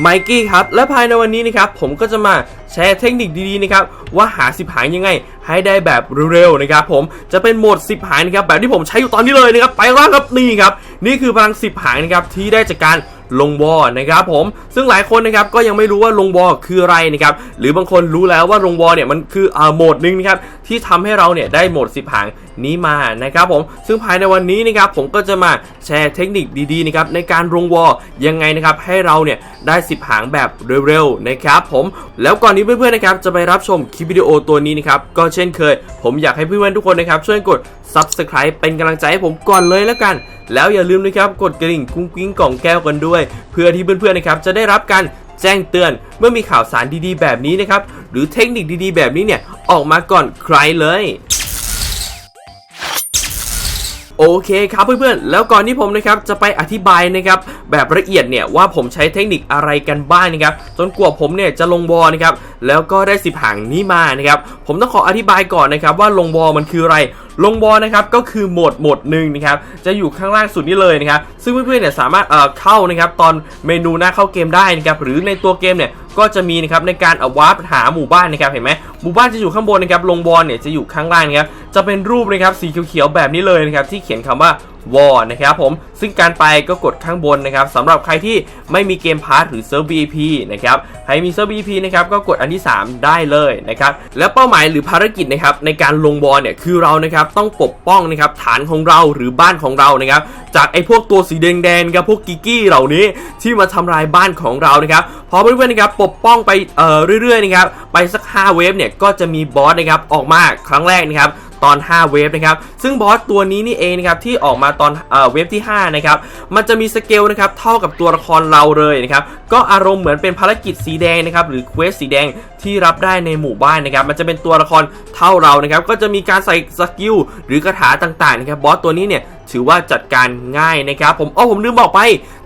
ไมกี้ครับ และภายในวันนี้นะครับผมก็จะมาแชร์เทคนิคดีๆนะครับว่าหาสิบหางยังไง ให้ได้แบบเร็วๆนะครับผมจะเป็นโหมดสิบหางนะครับแบบที่ผมใช้อยู่ตอนนี้เลยนะครับไปร่างครับนี่ครับนี่คือพลังสิบหางนะครับที่ได้จากการลงวอนะครับผมซึ่งหลายคนนะครับก็ยังไม่รู้ว่าลงวอคืออะไรนะครับหรือบางคนรู้แล้วว่าลงวอเนี่ยมันคืออ่าโหมดหนึ่งนะครับที่ทำให้เราเนี่ยได้โหมดสิบหาง นี้มานะครับผมซึ่งภายในวันนี้นะครับผมก็จะมาแชร์เทคนิคดีๆนะครับในการลงวอยังไงนะครับให้เราเนี่ยได้ 10 หางแบบเร็วๆนะครับผมแล้วก่อนนี้เพื่อนๆนะครับจะไปรับชมคลิปวิดีโอตัวนี้นะครับก็เช่นเคย ผมอยากให้เพื่อนๆทุกคนนะครับช่วยกด Subscribe เป็นกำลังใจให้ผมก่อนเลยแล้วกัน แล้วอย่าลืมนะครับกดกระดิ่งกุ้งกิ้งกล่องแก้วกันด้วย เพื่อที่เพื่อนๆนะครับจะได้รับการแจ้งเตือนเมื่อมีข่าวสารดีๆ แบบนี้นะครับ หรือเทคนิคดีๆ แบบนี้เนี่ย ออกมาก่อนใครเลย โอเคครับเพื่อนๆ แล้วก่อนที่ผมนะครับจะไปอธิบายนะครับแบบละเอียดเนี่ยว่าผมใช้เทคนิคอะไรกันบ้างนะครับจนกว่าผมเนี่ยจะลงบอลนะครับแล้วก็ได้สิบหางนี้มานะครับผมต้องขออธิบายก่อนนะครับว่าลงบอลมันคืออะไร ลงบอลนะครับก็คือโหมดโหมดหนึ่งนะครับจะอยู่ข้างล่างสุดนี้เลยนะครับซึ่งเพื่อนๆเนี่ยสามารถเอ่อเข้านะครับตอนเมนูหน้าเข้าเกมได้นะครับหรือในตัวเกมเนี่ยก็จะมีนะครับในการเอาวาร์ปหาหมู่บ้านนะครับเห็นไหมหมู่บ้านจะอยู่ข้างบนนะครับลงบอลเนี่ยจะอยู่ข้างล่างนะครับจะเป็นรูปนะครับสีเขียวๆแบบนี้เลยนะครับที่เขียนคำว่าวอลนะครับผมซึ่งการไปก็กดข้างบนนะครับสำหรับใครที่ไม่มีเกมพาร์ทหรือเซิร์ฟ VIP นะครับใครมีเซิร์ฟ VIP นะครับก็กดอันที่ 3 ได้เลยนะครับและเป้าหมายหรือภารกิจนะครับในการลงวอลเนี่ยคือเรานะครับต้องปกป้องนะครับฐานของเราหรือบ้านของเรานะครับจากไอ้พวกตัวสีแดงๆกับพวกกิกกี้เหล่านี้ที่มาทำลายบ้านของเรานะครับพอเพื่อนๆนะครับปกป้องไปเอ่อเรื่อยๆนะครับไปสัก 5 เวฟเนี่ยก็จะมีบอสนะครับออกมาครั้งแรกนะครับ ตอน 5 เวฟนะครับ ซึ่งบอสตัวนี้นี่เองนะครับที่ออกมาตอนเออเวฟที่5นะครับ มันจะมีสเกลนะครับเท่ากับตัวละครเราเลยนะครับ ก็อารมณ์เหมือนเป็นภารกิจสีแดงนะครับหรือเควสสีแดงที่รับได้ในหมู่บ้านนะครับ มันจะเป็นตัวละครเท่าเรานะครับ ก็จะมีการใส่สกิลหรือคาถาต่างๆนะครับบอสตัวนี้เนี่ยถือว่าจัดการง่ายนะครับ ผมอ้อผมลืมบอกไป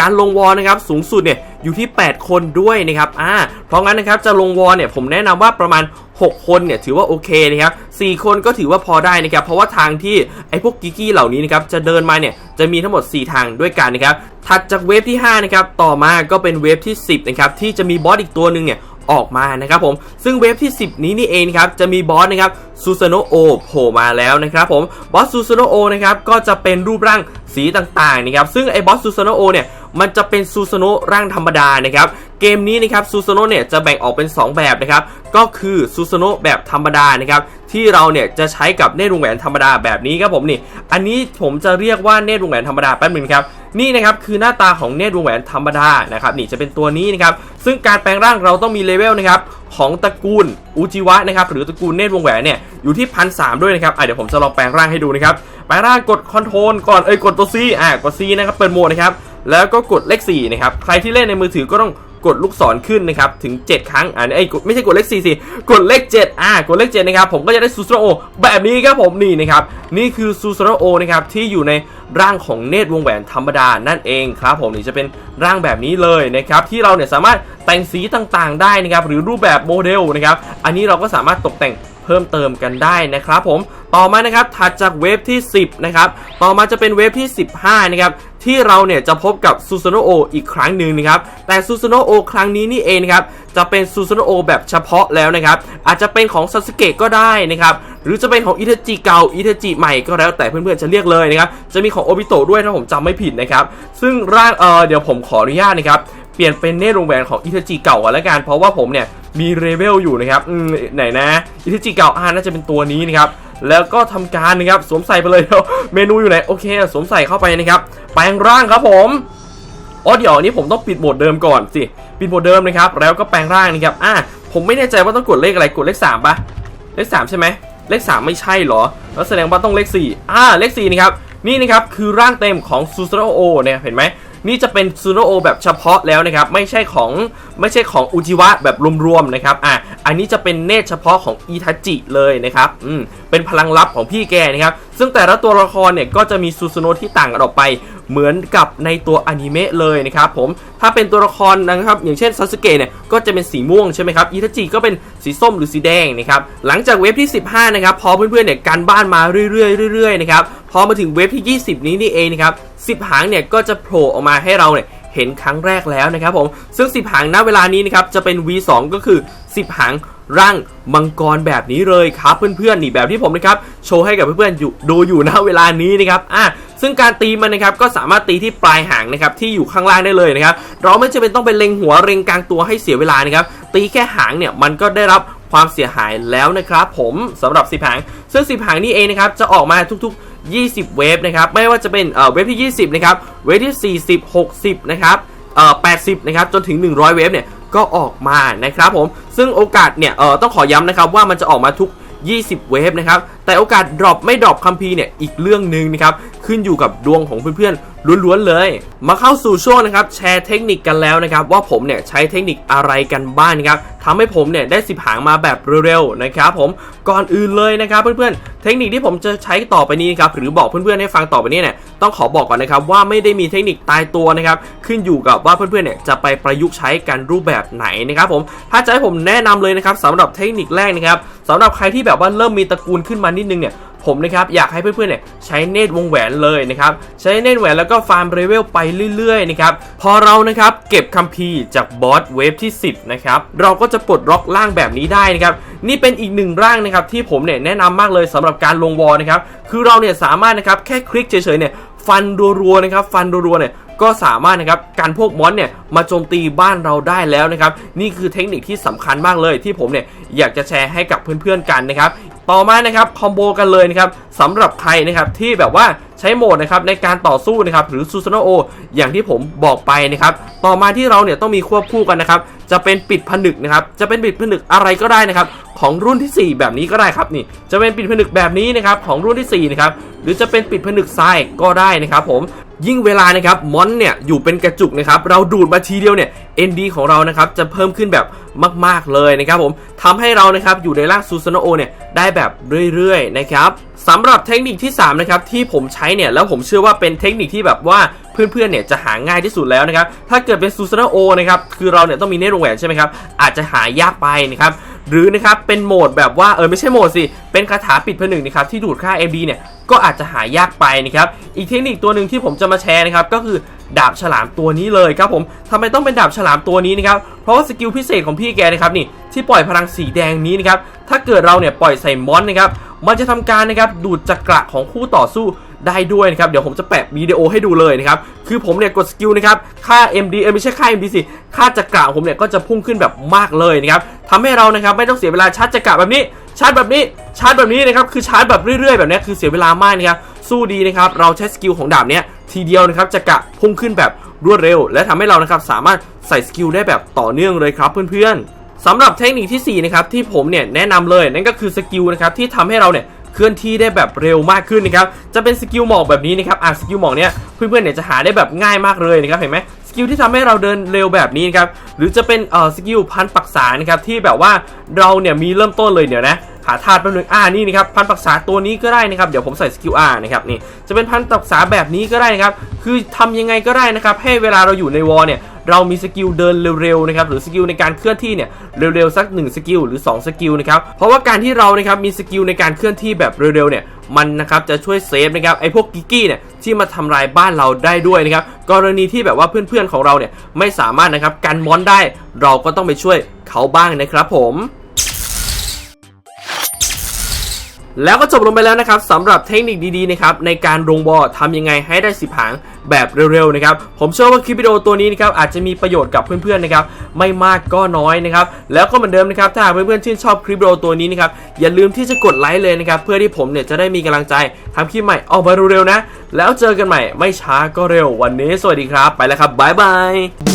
การลงวอลนะครับสูงสุดเนี่ยอยู่ที่ 8 คนด้วยนะครับอ่าเพราะงั้นนะครับจะลงวอลเนี่ยผมแนะนำว่าประมาณ 6 คนเนี่ยถือว่าโอเคนะครับ4คนก็ถือว่าพอได้นะครับเพราะว่าทางที่ไอ้พวกกิกกี้เหล่านี้นะครับจะเดินมาเนี่ยจะมีทั้งหมด 4 ทางด้วยกันนะครับถัดจากเวฟที่5นะครับต่อมาก็เป็นเวฟที่ 10นะครับที่จะมีบอสอีกตัวหนึ่งเนี่ยออกมานะครับผมซึ่งเวฟที่ 10 นี้นี่เองครับจะมีบอสนะครับซูซ a โนโอโผล่มาแล้วนะครับผมบอสซูซ a โนโอนะครับก็จะเป็นรูปร่างสีต่างๆนะครับซึ่งไอ้บอสซูซ a โนโอเนี่ยมันจะเป็นซูซ a โนร่างธรรมดานะครับ เกมนี้นะครับซูซโนเนี่ยจะแบ่งออกเป็น 2 แบบนะครับ ก็คือซูซโนแบบธรรมดานะครับที่เราเนี่ยจะใช้กับเนตรวงแหวนธรรมดาแบบนี้ครับผมนี่ อันนี้ผมจะเรียกว่าเนตรวงแหวนธรรมดาแป๊บหนึงครับนี่นะครับคือหน้าตาของเนตรวงแหวนธรรมดานะครับนี่จะเป็นตัวนี้นะครับซึ่งการแปลงร่างเราต้องมีเลเวลนะครับของตระกูลอุจิวะนะครับหรือตระกูลเนตรวงแหวนเนี่ยอยู่ที่พันสด้วยนะครับอะเดี๋ยวผมจะลองแปลงร่างให้ดูนะครับแปลงร่างกดคอนโทรลก่อนเอ้ยกดตัว C อะกด C นะครับเปิดโหมดนะครับแล้วก็กดเลข4นะครับใครที่เล่นในมือถือก็ต้อง กดลูกศรขึ้นนะครับถึง 7 ครั้งอ่าไอ้ไม่ใช่กดเลข4สิกดเลข7อ่ากดเลข7นะครับผมก็จะได้ซูซ a โอแบบนี้ครับผมนี่นะครับนี่คือซูซ a โอนะครับที่อยู่ในร่างของเนตรวงแหวนธรรมดานั่นเองครับผมนี่จะเป็นร่างแบบนี้เลยนะครับที่เราเนี่ยสามารถแต่งสีต่างๆ ได้นะครับหรือรูปแบบโมเดลนะครับอันนี้เราก็สามารถตกแต่งเพิ่มเติมกันได้นะครับผมต่อมานะครับถัดจากเวฟที่ 10 นะครับ ต่อมาจะเป็นเวฟที่ 15 นะครับ ที่เราเนี่ยจะพบกับซูซ a โนโออีกครั้งหนึ่งนะครับ แต่ซูซ a โนโอครั้งนี้นี่เองนะครับ จะเป็นซูซ a โนโอแบบเฉพาะแล้วนะครับ อาจจะเป็นของซาสึเกะก็ได้นะครับหรือจะเป็นของอิเทจิเก่าอิเทจิใหม่ก็แล้วแต่เพื่อนๆจะเรียกเลยนะครับ จะมีของโอบิโตด้วยถ้าผมจำไม่ผิดนะครับ ซึ่งร่างเออเดี๋ยวผมขออนุญาตนะครับ เปลี่ยนเป็นเนตรงแหวนของอิเทจิเก่าก่อนแล้วกัน เพราะว่าผมเนี่ยมีเลเวลอยู่นะครับ อืมไหนนะ อิเทจิเก่าอ่าน่าจะเป็นตัวนี้นะครับ แล้วก็ทำการนะครับสวมใส่ไปเลยเมนูอยู่ไหนโอเคสวมใส่เข้าไปนะครับแปลงร่างครับผมอ๋อเดี๋ยวนี้ผมต้องปิดโหมดเดิมก่อนสิปิดโหมดเดิมนะครับแล้วก็แปลงร่างนะครับอะผมไม่แน่ใจว่าต้องกดเลขอะไรกดเลข3ปะเลข3ใช่ไหมเลข 3 ไม่ใช่เหรอ แล้วแสดงว่าต้องเลข 4 อ่า เลข 4 นะครับ นี่นะครับ คือร่างเต็มของซูซ u โอเนี่ย เห็นไหม นี่จะเป็นซูโนโอแบบเฉพาะแล้วนะครับ ไม่ใช่ของ ไม่ใช่ของอุจิวะแบบรวมๆนะครับ อะ อันนี้จะเป็นเนตรเฉพาะของอิทาจิเลยนะครับ อืม เป็นพลังลับของพี่แกนะครับ ซึ่งแต่ละตัวละครเนี่ยก็จะมีซูซูโนที่ต่างกันออกไป เหมือนกับในตัวอนิเมะเลยนะครับผม ถ้าเป็นตัวละครนะครับ อย่างเช่นซาสึเกะเนี่ย ก็จะเป็นสีม่วงใช่ไหมครับอิทาจิก็เป็นสีส้มหรือสีแดงนะครับ หลังจากเว็บที่ 15 นะครับ พอเพื่อนๆเนี่ยการบ้านมาเรื่อยๆเรื่อยๆนะครับ พอมาถึงเว็บที่ 20 นี้นี่เองนะครับ 10 หางเนี่ยก็จะโผล่ออกมาให้เราเนี่ย เห็นครั้งแรกแล้วนะครับผม ซึ่ง 10 หางณเวลานี้นะครับจะเป็น V2 ก็คือ 10 หางร่างมังกรแบบนี้เลยครับเพื่อนๆนี่แบบที่ผมนะครับโชว์ให้กับเพื่อนๆอยู่ดูอยู่ณเวลานี้นะครับอะซึ่งการตีมันนะครับก็สามารถตีที่ปลายหางนะครับที่อยู่ข้างล่างได้เลยนะครับเราไม่จำเป็นต้องไปเล็งหัวเล็งกลางตัวให้เสียเวลานะครับตีแค่หางเนี่ยมันก็ได้รับความเสียหายแล้วนะครับผมสำหรับ10หางซึ่ง10หางนี่เองนะครับจะออกมาทุกๆ 20 เวฟนะครับ ไม่ว่าจะเป็นเอ่อเวฟที่ 20 นะครับ เวฟที่ 40 60 นะครับเอ่อ80 นะครับ จนถึง 100 เวฟเนี่ย ก็ออกมานะครับผม ซึ่งโอกาสเนี่ย เอ่อ ต้องขอย้ำนะครับว่ามันจะออกมาทุก 20 เวฟนะครับ แต่โอกาสดรอปไม่ดรอปคัมภีร์เนี่ย อีกเรื่องหนึ่งนะครับ ขึ้นอยู่กับดวงของเพื่อนๆ ล้วนๆ เลย มาเข้าสู่ช่วงนะครับ แชร์เทคนิคกันแล้วนะครับ ว่าผมเนี่ยใช้เทคนิคอะไรกันบ้างนะครับ ทำให้ผมเนี่ยได้สิบหางมาแบบเร็วๆนะครับผมก่อนอื่นเลยนะครับเพื่อนๆเทคนิคที่ผมจะใช้ต่อไปนี้นะครับหรือบอกเพื่อนๆให้ฟังต่อไปนี้เนี่ยต้องขอบอกก่อนนะครับว่าไม่ได้มีเทคนิคตายตัวนะครับขึ้นอยู่กับว่าเพื่อนๆเนี่ยจะไปประยุกต์ใช้กันรูปแบบไหนนะครับผมถ้าจะให้ผมแนะนำเลยนะครับสำหรับเทคนิคแรกนะครับสำหรับใครที่แบบว่าเริ่มมีตระกูลขึ้นมานิดนึงเนี่ย ผมนะครับอยากให้เพื่อนๆเนี่ยใช้เนตรวงแหวนเลยนะครับใช้เนตรแหวนแล้วก็ฟาร์มเลเวลไปเรื่อยๆนะครับพอเรานะครับเก็บคัมภีร์จากบอสเวฟที่ 10นะครับเราก็จะปลดล็อกร่างแบบนี้ได้นะครับนี่เป็นอีกหนึ่งร่างนะครับที่ผมเนี่ยแนะนำมากเลยสำหรับการลงวอลนะครับคือเราเนี่ยสามารถนะครับแค่คลิกเฉยๆเนี่ยฟันรัวๆนะครับฟันรัวๆเนี่ยก็สามารถนะครับกันพวกมอนเนี่ยมาโจมตีบ้านเราได้แล้วนะครับนี่คือเทคนิคที่สำคัญมากเลยที่ผมเนี่ยอยากจะแชร์ให้กับเพื่อนๆกันนะครับ ต่อมานะครับคอมโบกันเลยนะครับสำหรับใครนะครับที่แบบว่าใช้โหมดนะครับในการต่อสู้นะครับหรือซูซ n โออย่างที่ผมบอกไปนะครับต่อมาที่เราเนี่ยต้องมีควบคู่กันนะครับจะเป็นปิดผนึกนะครับจะเป็นปิดผนึกอะไรก็ได้นะครับของรุ่นที่ 4 แบบนี้ก็ได้ครับนี่จะเป็นปิดผนึกแบบนี้นะครับของรุ่นที่4นะครับหรือจะเป็นปิดผนึกทรายก็ได้นะครับผม ยิ่งเวลานะครับมอนเนี่ยอยู่เป็นกระจุกนะครับเราดูดมาทีเดียวเนี่ย ND ของเรานะครับจะเพิ่มขึ้นแบบมาก ๆเลยนะครับผมทำให้เรานะครับอยู่ในร่างซูซ n โอเนี่ยได้แบบเรื่อยๆนะครับสำหรับเทคนิคที่3นะครับที่ผมใช้เนี่ยแล้วผมเชื่อว่าเป็นเทคนิคที่แบบว่าเพื่อนๆเนี่ยจะหาง่ายที่สุดแล้วนะครับถ้าเกิดเป็นซูซ n โอนะครับคือเราเนี่ยต้องมีเนตรวงแหวนใช่ไหมครับอาจจะหายากไปนะครับ หรือนะครับเป็นโหมดแบบว่าเออไม่ใช่โหมดสิ เป็นคาถาปิดผนึกนะครับที่ดูดค่า MD เนี่ยก็อาจจะหายากไปนะครับอีกเทคนิคตัวหนึ่งที่ผมจะมาแชร์นะครับก็คือดาบฉลามตัวนี้เลยครับผมทำไมต้องเป็นดาบฉลามตัวนี้นะครับเพราะว่าสกิลพิเศษของพี่แกนะครับนี่ที่ปล่อยพลังสีแดงนี้นะครับถ้าเกิดเราเนี่ยปล่อยใส่มอนนะครับมันจะทำการนะครับดูดจักระของคู่ต่อสู้ ได้ด้วยนะครับ เดี๋ยวผมจะแปะวิดีโอให้ดูเลยนะครับ คือผมเนี่ยกดสกิลนะครับ ค่า MD เออไม่ใช่ค่า MD สิ ค่าจักระผมเนี่ยก็จะพุ่งขึ้นแบบมากเลยนะครับทำให้เรานะครับไม่ต้องเสียเวลาชาร์จจักระแบบนี้ ชาร์จแบบนี้ ชาร์จแบบนี้นะครับ คือชาร์จแบบเรื่อยๆ แบบนี้คือเสียเวลามากนะครับ สู้ดีนะครับ เราใช้สกิลของดาบเนี้ยทีเดียวนะครับจักระพุ่งขึ้นแบบรวดเร็ว และทำให้เรานะครับสามารถใส่สกิลได้แบบต่อเนื่องเลยครับเพื่อนๆสำหรับเทคนิคที่4นะครับที่ผมเนี่ยแนะนำเลยนั่นก็คือสกิลนะครับที่ทำให้เราเนี่ย เคลื่อนที่ได้แบบเร็วมากขึ้นนะครับจะเป็นสกิลหมอกแบบนี้นะครับอะสกิลหมอกเนี้ยเพื่อนๆเนี่ยจะหาได้แบบง่ายมากเลยนะครับเห็นไหมสกิลที่ทำให้เราเดินเร็วแบบนี้นะครับหรือจะเป็นเอ่อสกิลพันปักษานะครับที่แบบว่าเราเนี่ยมีเริ่มต้นเลยเดี๋ยวนะหาธาตุแป๊บนึงอ่านี่นะครับพันปักษาตัวนี้ก็ได้นะครับเดี๋ยวผมใส่สกิลอาร์นะครับนี่จะเป็นพันปักษาแบบนี้ก็ได้นะครับคือทำยังไงก็ได้นะครับให้เวลาเราอยู่ในวอลเนี่ย เรามีสกิลเดินเร็วๆนะครับหรือสกิลในการเคลื่อนที่เนี่ยเร็วๆสัก1สกิลหรือ2สกิลนะครับเพราะว่าการที่เรานะครับมีสกิลในการเคลื่อนที่แบบเร็วๆเนี่ยมันนะครับจะช่วยเซฟนะครับไอ้พวกกิกกี้เนี่ยที่มาทำลายบ้านเราได้ด้วยนะครับกรณีที่แบบว่าเพื่อนๆของเราเนี่ยไม่สามารถนะครับกันมอนได้ เราก็ต้องไปช่วยเขาบ้างนะครับผม แล้วก็จบลงไปแล้วนะครับสำหรับเทคนิคดีๆนะครับในการลงบอลทำยังไงให้ได้สิบหางแบบเร็วๆนะครับผมเชื่อว่าคลิปวิดีโอตัวนี้นะครับอาจจะมีประโยชน์กับเพื่อนๆนะครับไม่มากก็น้อยนะครับแล้วก็เหมือนเดิมนะครับถ้าหากเพื่อนๆชื่นชอบคลิปวิดีโอตัวนี้นะครับอย่าลืมที่จะกดไลค์เลยนะครับเพื่อที่ผมเนี่ยจะได้มีกำลังใจทำคลิปใหม่ออกมาเร็วๆนะแล้วเจอกันใหม่ไม่ช้าก็เร็ววันนี้ สวัสดีครับ ไปแล้วครับบ๊ายบาย